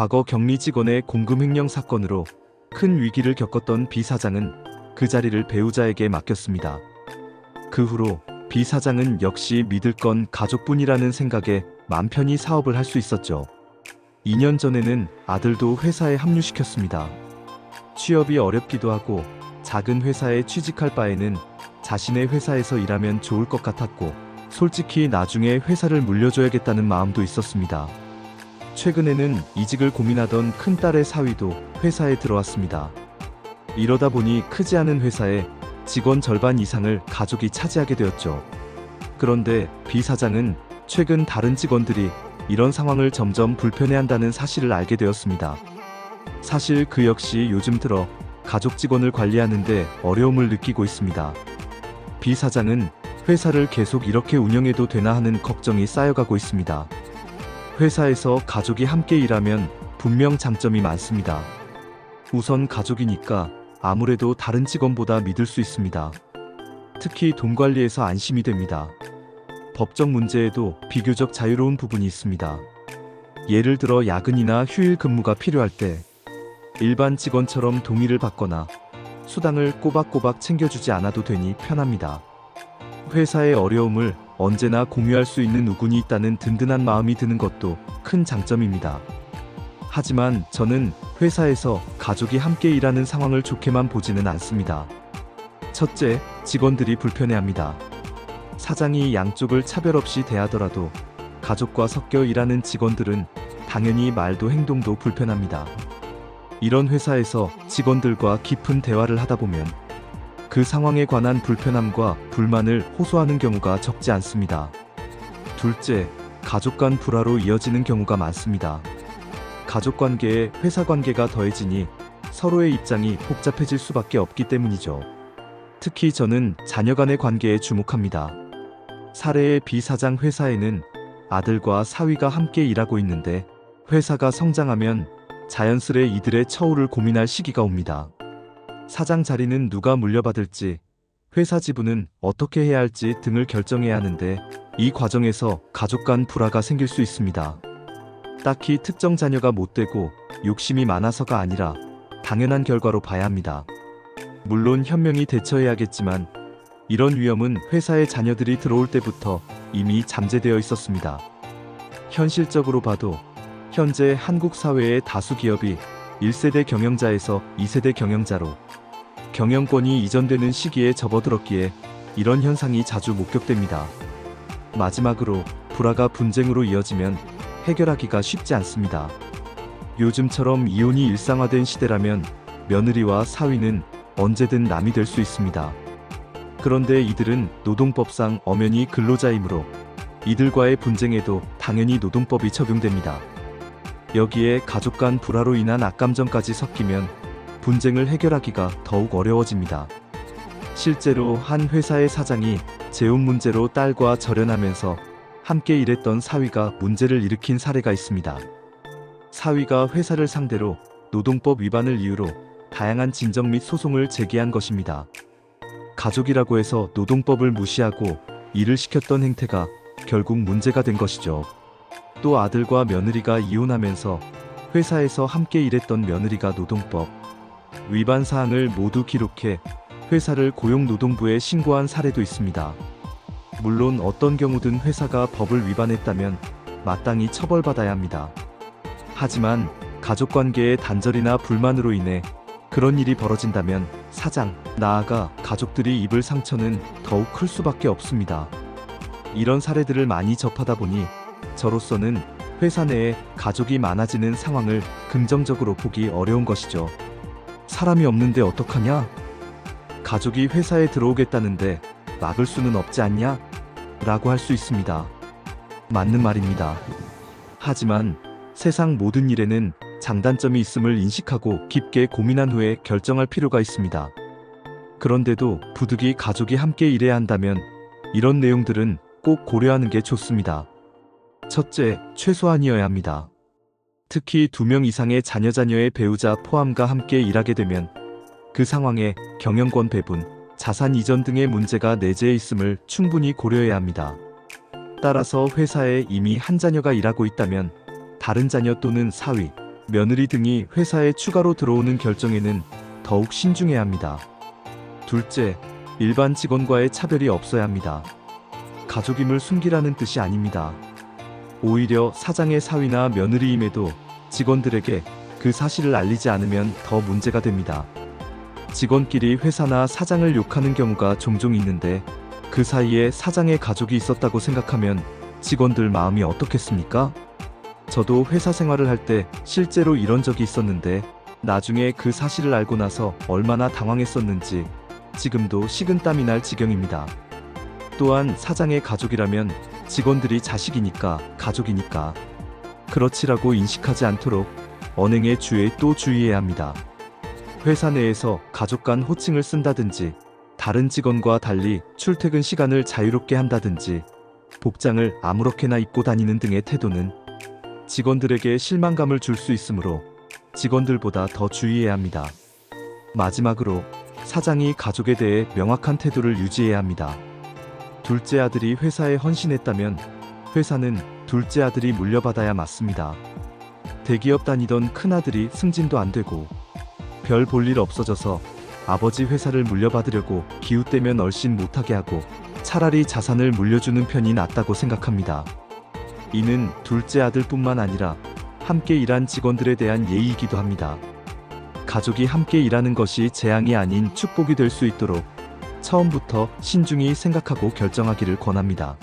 과거 격리 직원의 공금 횡령 사건으로 큰 위기를 겪었던 비 사장은 그 자리를 배우자에게 맡겼습니다. 그 후로 비 사장은 역시 믿을 건 가족뿐이라는 생각에 맘 편히 사업을 할 수 있었죠. 2년 전에는 아들도 회사에 합류시켰습니다. 취업이 어렵기도 하고 작은 회사에 취직할 바에는 자신의 회사에서 일하면 좋을 것 같았고 솔직히 나중에 회사를 물려줘야겠다는 마음도 있었습니다. 최근에는 이직을 고민하던 큰딸의 사위도 회사에 들어왔습니다. 이러다 보니 크지 않은 회사에 직원 절반 이상을 가족이 차지하게 되었죠. 그런데 비 사장은 최근 다른 직원들이 이런 상황을 점점 불편해한다는 사실을 알게 되었습니다. 사실 그 역시 요즘 들어 가족 직원을 관리하는데 어려움을 느끼고 있습니다. 비 사장은 회사를 계속 이렇게 운영해도 되나 하는 걱정이 쌓여가고 있습니다. 회사에서 가족이 함께 일하면 분명 장점이 많습니다. 우선 가족이니까 아무래도 다른 직원보다 믿을 수 있습니다. 특히 돈 관리에서 안심이 됩니다. 법적 문제에도 비교적 자유로운 부분이 있습니다. 예를 들어 야근이나 휴일 근무가 필요할 때 일반 직원처럼 동의를 받거나 수당을 꼬박꼬박 챙겨주지 않아도 되니 편합니다. 회사의 어려움을 언제나 공유할 수 있는 우군이 있다는 든든한 마음이 드는 것도 큰 장점입니다. 하지만 저는 회사에서 가족이 함께 일하는 상황을 좋게만 보지는 않습니다. 첫째, 직원들이 불편해합니다. 사장이 양쪽을 차별 없이 대하더라도 가족과 섞여 일하는 직원들은 당연히 말도 행동도 불편합니다. 이런 회사에서 직원들과 깊은 대화를 하다 보면 그 상황에 관한 불편함과 불만을 호소하는 경우가 적지 않습니다. 둘째, 가족 간 불화로 이어지는 경우가 많습니다. 가족 관계에 회사 관계가 더해지니 서로의 입장이 복잡해질 수밖에 없기 때문이죠. 특히 저는 자녀 간의 관계에 주목합니다. 사례의 비 사장 회사에는 아들과 사위가 함께 일하고 있는데 회사가 성장하면 자연스레 이들의 처우를 고민할 시기가 옵니다. 사장 자리는 누가 물려받을지, 회사 지분은 어떻게 해야 할지 등을 결정해야 하는데 이 과정에서 가족 간 불화가 생길 수 있습니다. 딱히 특정 자녀가 못 되고 욕심이 많아서가 아니라 당연한 결과로 봐야 합니다. 물론 현명히 대처해야겠지만 이런 위험은 회사에 자녀들이 들어올 때부터 이미 잠재되어 있었습니다. 현실적으로 봐도 현재 한국 사회의 다수 기업이 1세대 경영자에서 2세대 경영자로 경영권이 이전되는 시기에 접어들었기에 이런 현상이 자주 목격됩니다. 마지막으로 불화가 분쟁으로 이어지면 해결하기가 쉽지 않습니다. 요즘처럼 이혼이 일상화된 시대라면 며느리와 사위는 언제든 남이 될 수 있습니다. 그런데 이들은 노동법상 엄연히 근로자이므로 이들과의 분쟁에도 당연히 노동법이 적용됩니다. 여기에 가족 간 불화로 인한 악감정까지 섞이면 분쟁을 해결하기가 더욱 어려워집니다. 실제로 한 회사의 사장이 재혼 문제로 딸과 절연하면서 함께 일했던 사위가 문제를 일으킨 사례가 있습니다. 사위가 회사를 상대로 노동법 위반을 이유로 다양한 진정 및 소송을 제기한 것입니다. 가족이라고 해서 노동법을 무시하고 일을 시켰던 행태가 결국 문제가 된 것이죠. 또 아들과 며느리가 이혼하면서 회사에서 함께 일했던 며느리가 노동법 위반 사항을 모두 기록해 회사를 고용노동부에 신고한 사례도 있습니다. 물론 어떤 경우든 회사가 법을 위반했다면 마땅히 처벌받아야 합니다. 하지만 가족 관계의 단절이나 불만으로 인해 그런 일이 벌어진다면 사장, 나아가 가족들이 입을 상처는 더욱 클 수밖에 없습니다. 이런 사례들을 많이 접하다 보니 저로서는 회사 내에 가족이 많아지는 상황을 긍정적으로 보기 어려운 것이죠. 사람이 없는데 어떡하냐? 가족이 회사에 들어오겠다는데 막을 수는 없지 않냐? 라고 할 수 있습니다. 맞는 말입니다. 하지만 세상 모든 일에는 장단점이 있음을 인식하고 깊게 고민한 후에 결정할 필요가 있습니다. 그런데도 부득이 가족이 함께 일해야 한다면 이런 내용들은 꼭 고려하는 게 좋습니다. 첫째, 최소한이어야 합니다. 특히 두 명 이상의 자녀 자녀의 배우자 포함과 함께 일하게 되면 그 상황에 경영권 배분, 자산 이전 등의 문제가 내재해 있음을 충분히 고려해야 합니다. 따라서 회사에 이미 한 자녀가 일하고 있다면 다른 자녀 또는 사위, 며느리 등이 회사에 추가로 들어오는 결정에는 더욱 신중해야 합니다. 둘째, 일반 직원과의 차별이 없어야 합니다. 가족임을 숨기라는 뜻이 아닙니다. 오히려 사장의 사위나 며느리임에도 직원들에게 그 사실을 알리지 않으면 더 문제가 됩니다. 직원끼리 회사나 사장을 욕하는 경우가 종종 있는데 그 사이에 사장의 가족이 있었다고 생각하면 직원들 마음이 어떻겠습니까? 저도 회사 생활을 할 때 실제로 이런 적이 있었는데 나중에 그 사실을 알고 나서 얼마나 당황했었는지 지금도 식은땀이 날 지경입니다. 또한 사장의 가족이라면 직원들이 자식이니까 가족이니까 그렇지라고 인식하지 않도록 언행의 주에 또 주의해야 합니다. 회사 내에서 가족 간 호칭을 쓴다든지 다른 직원과 달리 출퇴근 시간을 자유롭게 한다든지 복장을 아무렇게나 입고 다니는 등의 태도는 직원들에게 실망감을 줄 수 있으므로 직원들보다 더 주의해야 합니다. 마지막으로 사장이 가족에 대해 명확한 태도를 유지해야 합니다. 둘째 아들이 회사에 헌신했다면 회사는 둘째 아들이 물려받아야 맞습니다. 대기업 다니던 큰아들이 승진도 안 되고 별 볼 일 없어져서 아버지 회사를 물려받으려고 기웃대면 얼씬 못하게 하고 차라리 자산을 물려주는 편이 낫다고 생각합니다. 이는 둘째 아들뿐만 아니라 함께 일한 직원들에 대한 예의이기도 합니다. 가족이 함께 일하는 것이 재앙이 아닌 축복이 될 수 있도록 처음부터 신중히 생각하고 결정하기를 권합니다.